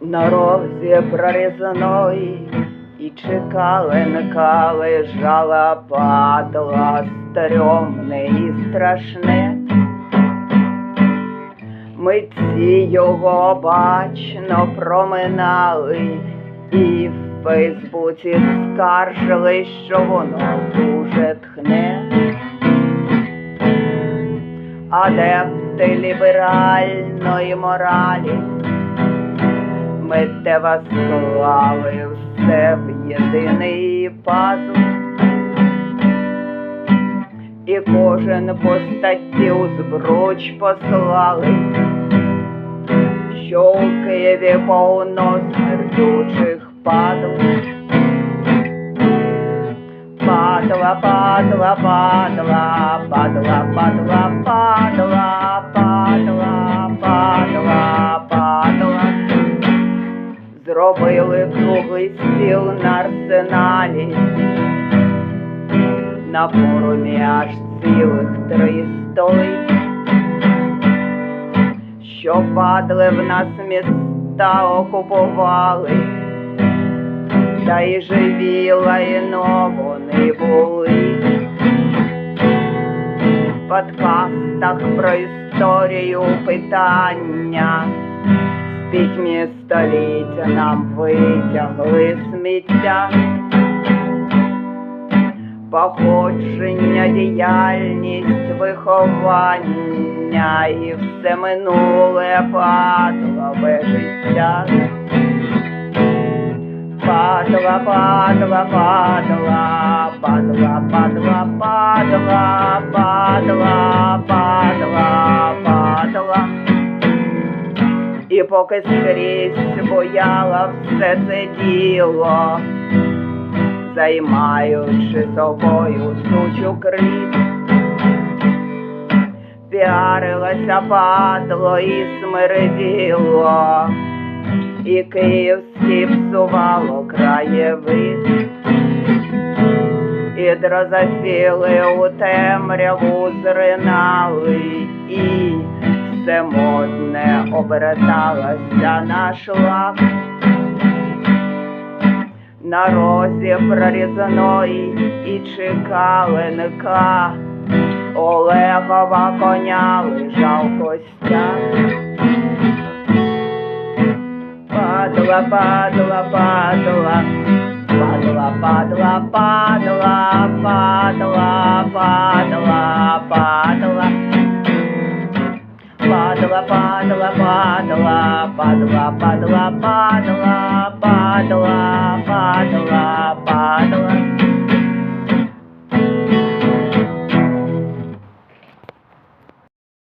на розі прорізаної, і чекали, никали, жала падала, стрьомне і страшне. Митці його бачно проминали, і в Фейсбуці скаржили, що воно дуже тхне. Адепти ліберальної моралі, миттєво склали все в єдиний пазл. І кожен по статті у збруч послали, що у Києві повно смердючих падл. Падла, падла, падла, падла, падла, падла, арсеналі. На форумі аж цілих три столи. Що падли в нас міста окупували та й живі лайно вони були. В подкастах про історію питання пітьмі століття нам витягли сміття. Походження, діяльність, виховання і все минуле падлове життя. Падла, падла, падла, падла, падла, падла, падла, падла, І поки скрізь бояла все це діло, займаючи собою сучу крит, піарилася падло і смерділо і київські псувало краєвид, і дрозофіли у темряву зринали, і все модне оберталося на. На розі прорізаної і чекаленка Олегова коня лежав костяк. Падала, падала, падала, падала, падала, падала, падала, падала, падала. падала, падала, падала, падала, падала, падала, падала, падала.